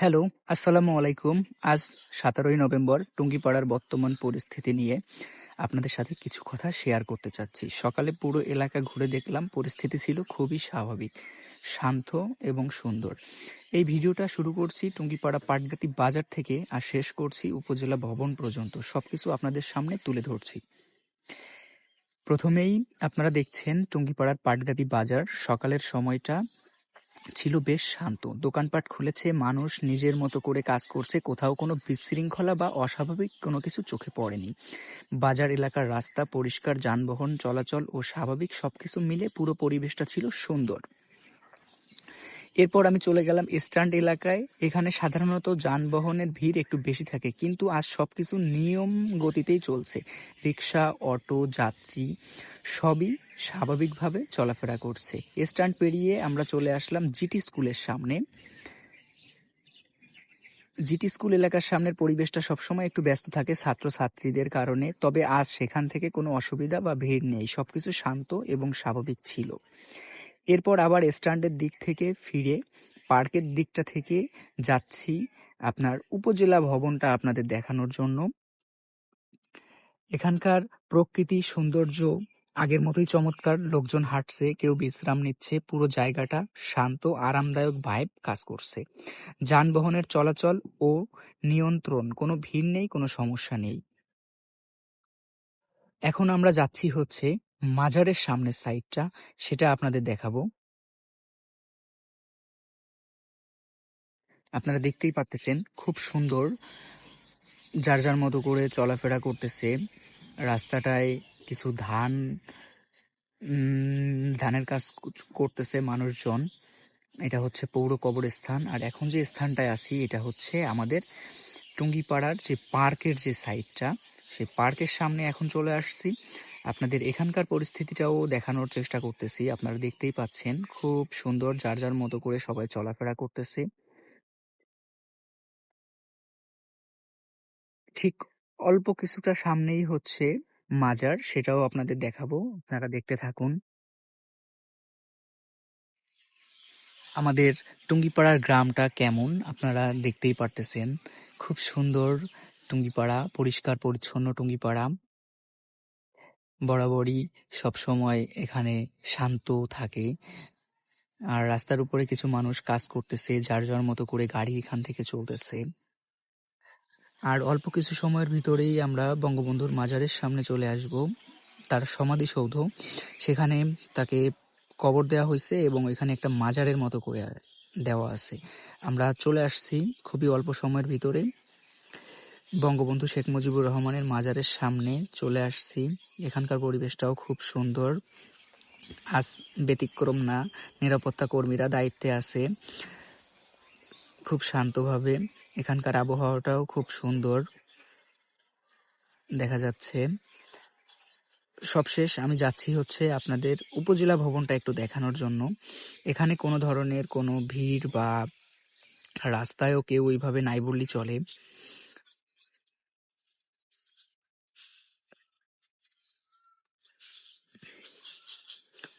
Hello, আসসালামু আলাইকুম। আজ সতেরোই নভেম্বর টুঙ্গিপাড়ার বর্তমান পরিস্থিতি নিয়ে আপনাদের সাথে কিছু কথা শেয়ার করতে চাচ্ছি। সকালে পুরো এলাকা ঘুরে দেখলাম পরিস্থিতি ছিল খুবই স্বাভাবিক, শান্ত এবং সুন্দর। এই ভিডিওটা শুরু করছি টুঙ্গিপাড়া পাটগাতি বাজার থেকে আর শেষ করছি উপজেলা ভবন পর্যন্ত সবকিছু আপনাদের সামনে তুলে ধরছি। প্রথমেই আপনারা দেখছেন টুঙ্গিপাড়ার পাটগাতি বাজার সকালের সময়টা ছিল বেশ শান্ত। দোকানপাট খুলেছে, মানুষ নিজের মতো করে কাজ করছে, কোথাও কোনো বিশৃঙ্খলা বা অস্বাভাবিক কোনো কিছু চোখে পড়েনি। বাজার এলাকার রাস্তা পরিষ্কার, যানবাহন চলাচল ও স্বাভাবিক সবকিছু মিলে পুরো পরিবেশটা ছিল সুন্দর। এরপর আমি চলে গেলাম স্ট্যান্ড এলাকায়। এখানে সাধারণত যানবাহনের ভিড় একটু বেশি থাকে, কিন্তু আজ সবকিছু নিয়ম গতিতেই চলছে। রিক্সা, অটো, যাত্রী সবই স্বাভাবিকভাবে চলাফেরা করছে। স্ট্যান্ড পেরিয়ে আমরা চলে আসলাম জিটি স্কুলের সামনে। জিটি স্কুল এলাকার সামনের পরিবেশটা সবসময় একটু ব্যস্ত থাকে ছাত্রছাত্রীদের কারণে, তবে আজ সেখান থেকে কোনো অসুবিধা বা ভিড় নেই। সবকিছু শান্ত এবং স্বাভাবিক ছিল। এরপর আবার স্ট্যান্ডের দিক থেকে ফিরে পার্কের দিকটা থেকে যাচ্ছি আপনার উপজেলা ভবনটা আপনাদের দেখানোর জন্য। এখানকার প্রকৃতি, সৌন্দর্য আগের মতোই চমৎকার। লোকজন হাঁটছে, কেউ বিশ্রাম নিচ্ছে, পুরো জায়গাটা শান্ত, আরামদায়ক ভাইব কাজ করছে। যানবাহনের চলাচল ও নিয়ন্ত্রণ, কোনো ভিড় নেই, কোনো সমস্যা নেই। এখন আমরা যাচ্ছি হচ্ছে মাজারের সামনের সাইডটা, সেটা আপনাদের দেখাবো। আপনারা দেখতেই পারতেছেন খুব সুন্দর যার যার মতো করে চলাফেরা করতেছে। রাস্তাটায় কিছু ধান ধানের কাজ করতেছে মানুষজন। এটা হচ্ছে পৌর কবরস্থান। আর এখন যে স্থানটায় আছি, এটা হচ্ছে আমাদের টুঙ্গিপাড়ার যে পার্কের যে সাইডটা সেই পার্কের সামনে এখন চলে আসছি। আপনাদের এখানকার পরিস্থিতিটাও দেখানোর চেষ্টা করতেছি। আপনারা দেখতেই পাচ্ছেন, খুব সুন্দর যার যার মতো করে সবাই চলাফেরা করতেছে। ঠিক অল্প কিছুটা সামনেই হচ্ছে মাজার, সেটাও আপনাদের দেখাবো। আপনারা দেখতে থাকুন। আমাদের টুঙ্গিপাড়ার গ্রামটা কেমন, আপনারা দেখতেই পারতেছেন। খুব সুন্দর টুঙ্গিপাড়া, পরিষ্কার পরিচ্ছন্ন টুঙ্গিপাড়া। বরাবরই সবসময় এখানে শান্ত থাকে। আর রাস্তার উপরে কিছু মানুষ কাজ করতেছে, যার যার মতো করে গাড়ি এখান থেকে চলতেছে। আর অল্প কিছু সময়ের ভিতরেই আমরা বঙ্গবন্ধুর মাজারের সামনে চলে আসব, তার সমাধিসৌধ। সেখানে তাকে কবর দেওয়া হয়েছে এবং এখানে একটা মাজারের মতো করে দেওয়া আছে। আমরা চলে আসছি খুবই অল্প সময়ের ভিতরে। বঙ্গবন্ধু শেখ মুজিবুর রহমানের মাজারের সামনে চলে আসছি। এখানকার পরিবেশটাও খুব সুন্দর। আজ ব্যতিক্রম না, নিরাপত্তা কর্মীরা দায়িত্বে আছে। খুব শান্তভাবে এখানকার আবহাওয়াটাও খুব সুন্দর, দেখা যাচ্ছে। সবশেষ আমি যাচ্ছি হচ্ছে আপনাদের উপজেলা ভবনটা একটু দেখানোর জন্য। এখানে কোনো ধরনের কোনো ভিড় বা রাস্তায়ও কেউ ওইভাবে নাই বললেই চলে।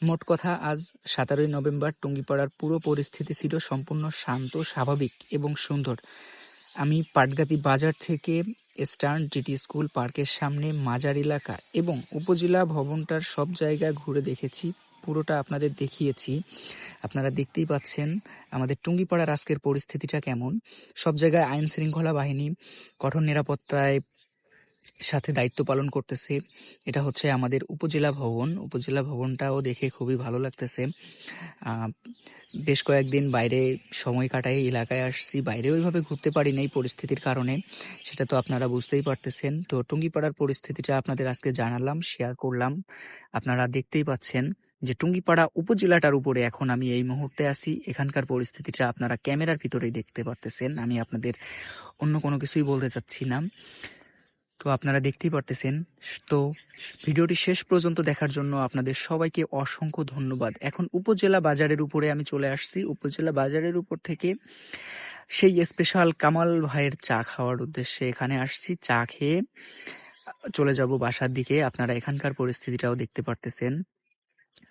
মোট কথা, আজ সতেরোই নভেম্বর টুঙ্গিপাড়ার পুরো পরিস্থিতি ছিল সম্পূর্ণ শান্ত, স্বাভাবিক এবং সুন্দর। আমি পাটগাতি বাজার থেকে স্টার্ন জিটি স্কুল পার্কের সামনে মাজার এলাকা এবং উপজেলা ভবনটার সব জায়গায় ঘুরে দেখেছি, পুরোটা আপনাদের দেখিয়েছি। আপনারা দেখতেই পাচ্ছেন আমাদের টুঙ্গিপাড়ার আজকের পরিস্থিতিটা কেমন। সব জায়গায় আইন শৃঙ্খলা বাহিনী, কঠোর নিরাপত্তায় সাথে দায়িত্ব পালন করতেছে। এটা হচ্ছে আমাদের উপজেলা ভবন। উপজেলা ভবনটাও দেখে খুবই ভালো লাগতেছে। বেশ কয়েকদিন বাইরে সময় কাটাই এলাকায় আসছি। বাইরে ওইভাবে ঘুরতে পারি নাই পরিস্থিতির কারণে। সেটা তো আপনারা বুঝতেই পারতেছেন। তো টুঙ্গিপাড়ার পরিস্থিতিটা আপনাদের আজকে জানালাম শেয়ার করলাম। আপনারা দেখতেই পাচ্ছেন যে টুঙ্গিপাড়া উপজেলাটার উপরে এখন আমি এই মুহূর্তে আছি। এখানকার পরিস্থিতিটা আপনারা ক্যামেরার ভিতরেই দেখতে পারতেছেন। আমি আপনাদের অন্য কোনো কিছুই বলতে চাচ্ছি না। তো আপনারা দেখতেই পারতেছেন। তো ভিডিওটি শেষ পর্যন্ত দেখার জন্য আপনাদের সবাইকে অসংখ্য ধন্যবাদ। এখন উপজেলা বাজারের উপরে আমি চলে আসছি। উপজেলা বাজারের উপর থেকে সেই স্পেশাল কামাল ভাইয়ের চা খাওয়ার উদ্দেশ্যে এখানে আসছি। চা খেয়ে চলে যাব বাসার দিকে। আপনারা এখানকার পরিস্থিতিটাও দেখতে পারতেছেন।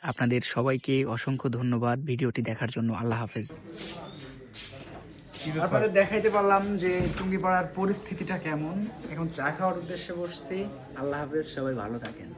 আপনাদের সবাইকে অসংখ্য ধন্যবাদ ভিডিওটি দেখার জন্য। আল্লাহ হাফেজ। তারপরে দেখাইতে পারলাম যে টুঙ্গিপাড়ার পরিস্থিতিটা কেমন। এখন চা খাওয়ার উদ্দেশ্যে বসছি। আল্লাহ হাফেজ, সবাই ভালো থাকেন।